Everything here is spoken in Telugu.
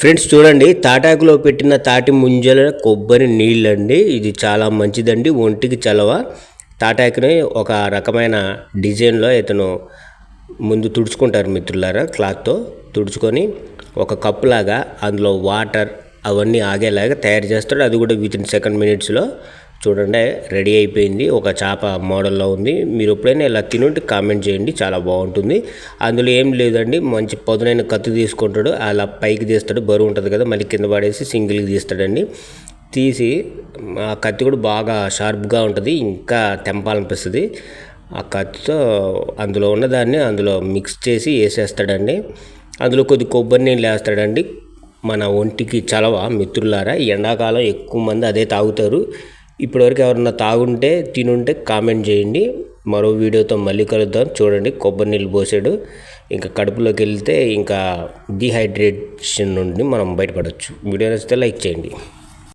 ఫ్రెండ్స్ చూడండి తాటాకులో పెట్టిన తాటి ముంజల కొబ్బరి నీళ్ళండి. ఇది చాలా మంచిదండి ఒంటికి చలవ. తాటాకుని ఒక రకమైన డిజైన్లో ఇతను ముందు తుడుచుకుంటారు మిత్రులారా క్లాత్తో తుడుచుకొని ఒక కప్పులాగా అందులో వాటర్ అవన్నీ ఆగేలాగా తయారు చేస్తాడు. అది కూడా విత్ ఇన్ సెకండ్ మినిట్స్లో చూడండి రెడీ అయిపోయింది. ఒక చేప మోడల్లో ఉంది. మీరు ఎప్పుడైనా ఇలా తినుంటే కామెంట్ చేయండి చాలా బాగుంటుంది. అందులో ఏం లేదండి మంచి పదునైన కత్తి తీసుకుంటాడు. అలా పైకి తీస్తాడు బరువు ఉంటుంది కదా మళ్ళీ కింద పడేసి సింగిల్కి తీస్తాడండి. తీసి ఆ కత్తి కూడా బాగా షార్ప్గా ఉంటుంది ఇంకా తెంపాలనిపిస్తుంది. ఆ కత్తితో అందులో ఉన్నదాన్ని అందులో మిక్స్ చేసి వేసేస్తాడండి. అందులో కొద్ది కొబ్బరి నీళ్ళు వేస్తాడండి. మన ఒంటికి చలవ మిత్రులారా ఎండాకాలం ఎక్కువ మంది అదే తాగుతారు. ఇప్పటివరకు ఎవరన్నా తాగుంటే తినుంటే కామెంట్ చేయండి. మరో వీడియోతో మళ్ళీ కలుద్దాం. చూడండి కొబ్బరి నీళ్ళు పోసాడు. ఇంకా కడుపులోకి వెళ్తే ఇంకా డిహైడ్రేషన్ నుండి మనం బయటపడవచ్చు వీడియో నచ్చితే లైక్ చేయండి.